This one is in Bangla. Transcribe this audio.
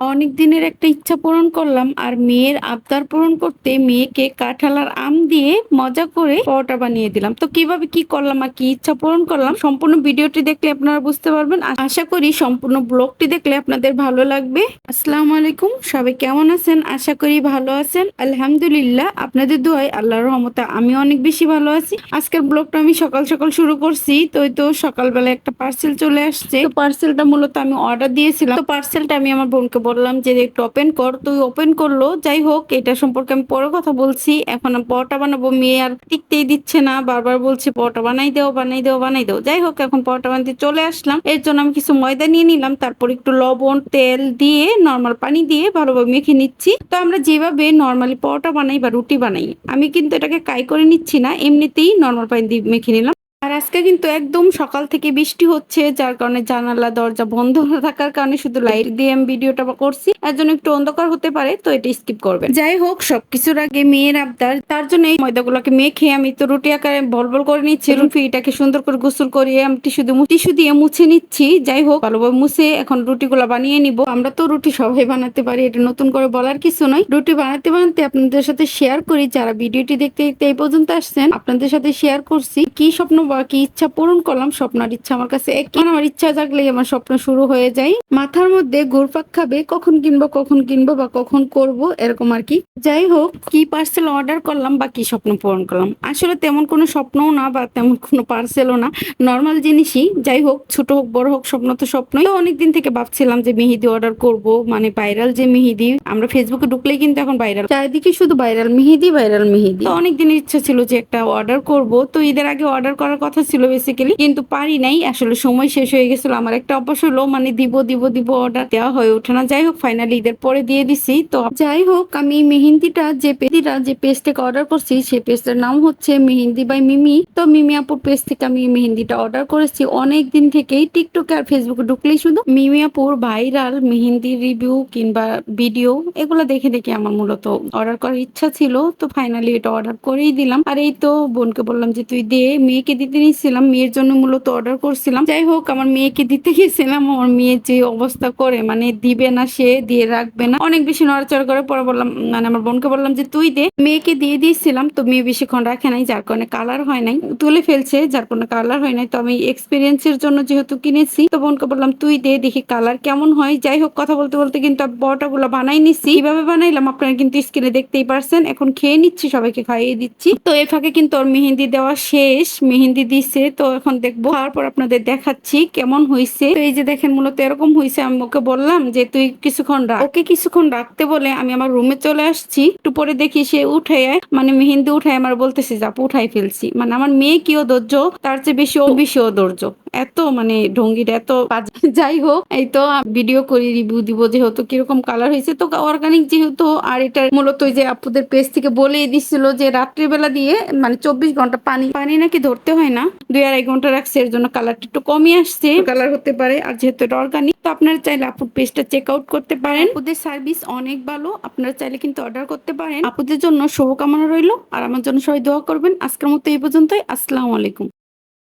অনেক দিনের একটা ইচ্ছা পূরণ করলাম আর মেয়ের আবদার পূরণ করতে মেয়েকে কাঁঠালার আম দিয়ে মজা করে পরোটা বানিয়ে দিলাম। তো কীভাবে কি করলাম আর কি ইচ্ছা পূরণ করলাম, সম্পূর্ণ ভিডিওটি দেখলে আপনারা বুঝতে পারবেন। আশা করি সম্পূর্ণ ব্লগটি দেখলে আপনাদের ভালো লাগবে। আসসালামু আলাইকুম, সবাই কেমন আছেন? আশা করি ভালো আছেন। আলহামদুলিল্লাহ, আপনাদের দোয়ায় আল্লাহর রহমতে আমি অনেক বেশি ভালো আছি। আজকের ব্লগটা আমি সকাল সকাল শুরু করছি, তো তো সকালবেলা একটা পার্সেল চলে আসছে। তো পার্সেলটা মূলত আমি অর্ডার দিয়েছিলাম। তো পার্সেলটা আমি আমার বোনকে বললাম যে একটু ওপেন কর, তুই ওপেন করল, যাই হোক, এটা সম্পর্কে আমি পরে কথা বলছি। এখন পরোটা বানাবো, মেয়ে আর টিকতেই দিচ্ছে না, বারবার বলছে পরোটা বানাই দেও বানাই দেও বানাই দেও। যাই হোক, এখন পরোটা বানাতে চলে আসলাম। এর জন্য আমি কিছু ময়দা নিয়ে নিলাম, তারপর একটু লবণ, তেল দিয়ে নর্মাল পানি দিয়ে ভালোভাবে মেখে নিচ্ছি। তো আমরা যেভাবে নর্মালি পরোটা বানাই বা রুটি বানাই, আমি কিন্তু এটাকে কাই করে নিচ্ছি না, এমনিতেই নর্মাল পানি দিয়ে মেখে নিলাম। আর আজকে কিন্তু একদম সকাল থেকে বৃষ্টি হচ্ছে, যার কারণে জানালা, দরজা বন্ধ না থাকার কারণে শুধু লাইট দিয়ে আমি ভিডিওটা করছি। এর জন্য একটু অন্ধকার হতে পারে, তো এটা স্কিপ করবেন। যাই হোক, সবকিছুর আগে মেয়ের আবদার, তার জন্য এই ময়দাগুলোকে মেখে আমি তো রুটি আকারে বল বল করে নিচ্ছি রুটিটাকে সুন্দর করে গোসল করিয়ে আমি টিস্যু দিয়ে টিস্যু দিয়ে মুছে নিচ্ছি। যাই হোক, ভালোভাবে মুছে এখন রুটিগুলো বানিয়ে নিব। আমরা তো রুটি সবাই বানাতে পারি, এটা নতুন করে বলার কিছু নয়। রুটি বানাতে বানাতে আপনাদের সাথে শেয়ার করি, যারা ভিডিওটি দেখতে দেখতে এই পর্যন্ত আসছেন, আপনাদের সাথে শেয়ার করছি। কি স্বপ্ন কি ইচ্ছা পূরণ করলাম, স্বপ্নের ইচ্ছা আমার কাছে এক। আমার ইচ্ছা জাগলেই আমার স্বপ্ন শুরু হয়ে যায়। মাথার মধ্যে ঘুরপাক খাবে, কখন কিনবো কখন কিনবো বা কখন করব, এরকম আর কি। যাই হোক, কি পার্সেল অর্ডার করলাম বা কি স্বপ্ন পূরণ করলাম? আসলে তেমন কোনো স্বপ্নও না বা তেমন কোনো পার্সেলও না। নর্মাল জিনিসই। যাই হোক, ছোট হোক, বড় হোক, স্বপ্ন তো স্বপ্নই। তো অনেকদিন থেকে ভাবছিলাম যে মেহেদি অর্ডার করব মানে ভাইরাল যে মেহেদি, আমরা ফেসবুকে ঢুকলেই কিন্তু এখন ভাইরাল চারিদিকে শুধু ভাইরাল মেহেদি ভাইরাল মেহেদি। তো অনেক দিনের ইচ্ছা ছিল যে একটা অর্ডার করব। তো ঈদের আগে অর্ডার করার কথা ছিল বেসিক্যালি কিন্তু পারি নাই। আসলে সময় শেষ হয়ে গেছিল, আমার একটা অভ্যাস হলো মানে দিব দিব দিব অর্ডার দেওয়া হয়ে ওঠে না। যাই হোক ফাইনালি ঈদের পরে দিয়ে দিছি। তো যাই হোক, আমি মেহেন্দিটা, যে পেজিটা, যে পেজ থেকে অর্ডার করছি, সেই পেজটার নাম হচ্ছে মেহেন্দি বাই মিমি। তো মিমি আপুর পেজ থেকে আমি মেহেন্দিটা অর্ডার করেছি। অনেক দিন থেকেই টিকটকে আর ফেসবুকে ঢুকলেই শুধু মিমি আপুর ভাইরাল মেহেন্দি রিভিউ কিংবা ভিডিও এগুলো দেখে দেখে আমার মূলত অর্ডার করার ইচ্ছা ছিল। তো ফাইনালি এটা অর্ডার করেই দিলাম। আর এই তো বোনকে বললাম যে, তুই দে, মেয়েকে দিতে নিয়েছিলাম মেয়ের জন্য মূলত অর্ডার করছিলাম। যাই হোক, আমার মেয়েকে দিতে গেছিলাম, আমার মেয়ে যে অবস্থা করে মানে দিবে না সে, দিয়ে রাখবে না। অনেক বেশি নড়াচড়া করে পরে বললাম মানে আমার বোনকে বললাম যে, তুই দে। মেয়েকে দিয়ে দিয়েছিলাম, তো মেয়ে বেশিক্ষণ রাখে নাই, যার কারণে কালার হয় নাই। তুলে ফেলছে, যার কারণে কালার হয় নাই। তো আমি এক্সপিরিয়েন্সের জন্য যেহেতু কিনেছি, তো বোনকে বললাম, তুই দে, দেখি কালার কেমন হয়। যাই হোক, কথা বলতে বলতে কিন্তু বড়টা গুলো বানাই নিচ্ছি কীভাবে বানাইলাম আপনারা কিন্তু স্ক্রিনে দেখতেই পারছেন। এখন খেয়ে নিচ্ছি, সবাইকে খাইয়ে দিচ্ছি। তো এ ফাঁকে কিন্তু ওর মেহেন্দি দেওয়া শেষ। মেহেন্দি দিছে, তো এখন দেখব। তারপর আপনাদের দেখাচ্ছি কেমন হয়েছে এই যে দেখেন, মূলত এরকম হয়েছে আমি ওকে বললাম যে, তুই কিছুক্ষণ রাখ। ওকে কিছুক্ষণ রাখতে বলে আমি আমার রুমে চলে আসছি। একটু পরে দেখি সে উঠে মানে মেহেন্দি উঠায় আমার বলতেছে যাপ উঠাই ফেলছি। মানে আমার মেয়ে কি ও ধৈর্য, তার চেয়ে বেশি ও বেশি ও ধৈর্য এত মানে ঢঙ্গিটা এত। যাই হোক এই তো ভিডিও করি রিভিউ দিব যেহেতু কীরকম কালার হয়েছে তো অর্গানিক যেহেতু আর এটা মূলত যে আপুদের পেজ থেকে বলেই দিছিল যে রাত্রিবেলা দিয়ে মানে চব্বিশ ঘণ্টা পানি পানি নাকি ধরতে হয় না দুই আড়াই ঘণ্টা রাখছে এর জন্য কালারটা একটু কমই আসছে। কালার হতে পারে আর যেহেতু এটা অর্গানিক তো আপনারা চাইলে আপুর পেজটা চেক আউট করতে পারেন। আপুদের সার্ভিস অনেক ভালো আপনারা চাইলে কিন্তু অর্ডার করতে পারেন। আপুদের জন্য শুভকামনা রইল আর আমার জন্য সবাই দোয়া করবেন। আজকের মতো এই পর্যন্তই আসসালামু আলাইকুম।